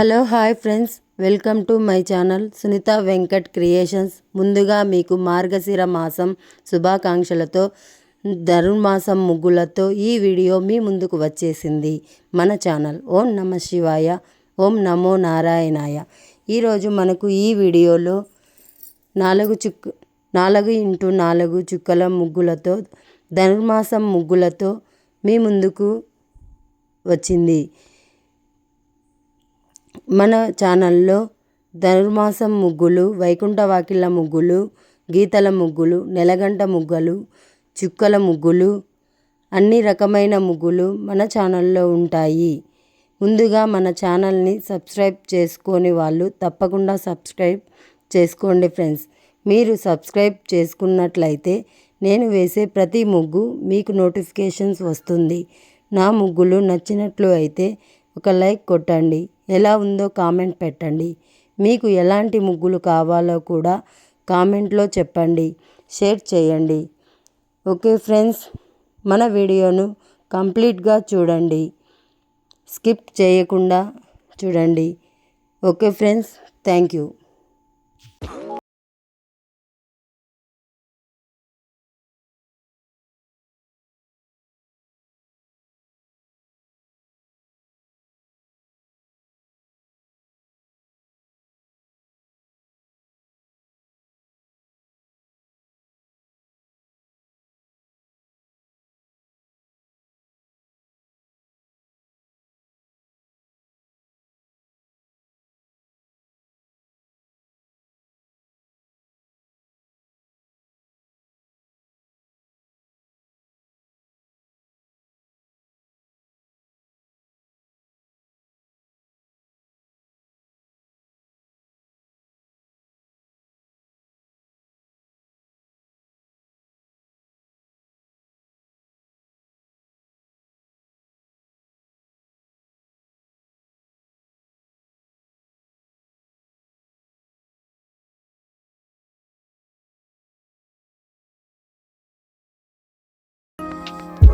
Hello hi friends. Welcome to my channel Sunitha Venkat creations. ముందుగా మీకు మార్గశిర మాసం శుభాకాంక్షలతో ధనుర్మాసం ముగ్గులతో ఈ వీడియో మీ ముందుకు వచ్చేసింది. మన ఛానల్ ఓం నమ శివాయ ఓం నమో నారాయణాయ. ఈరోజు మనకు ఈ వీడియోలో నాలుగు చుక్క నాలుగు ఇంటూ నాలుగు చుక్కల ముగ్గులతో ధనుర్మాసం ముగ్గులతో మీ ముందుకు వచ్చింది. మన ఛానల్లో ధనుర్మాసం ముగ్గులు వైకుంఠ వాకిళ్ళ ముగ్గులు గీతల ముగ్గులు నెలగంట ముగ్గులు చుక్కల ముగ్గులు అన్ని రకమైన ముగ్గులు మన ఛానల్లో ఉంటాయి. ముందుగా మన ఛానల్ని సబ్స్క్రైబ్ చేసుకొని వాళ్ళు తప్పకుండా సబ్స్క్రైబ్ చేసుకోండి ఫ్రెండ్స్. మీరు సబ్స్క్రైబ్ చేసుకున్నట్లయితే నేను వేసే ప్రతి ముగ్గు మీకు నోటిఫికేషన్స్ వస్తుంది. నా ముగ్గులు నచ్చినట్లు అయితే ఒక లైక్ కొట్టండి. ఎలా ఉందో కామెంట్ పెట్టండి. మీకు ఎలాంటి ముగ్గులు కావాలో కూడా కామెంట్లో చెప్పండి. షేర్ చేయండి. ఓకే ఫ్రెండ్స్ మన వీడియోను కంప్లీట్గా చూడండి. స్కిప్ చేయకుండా చూడండి. Okay friends thank you.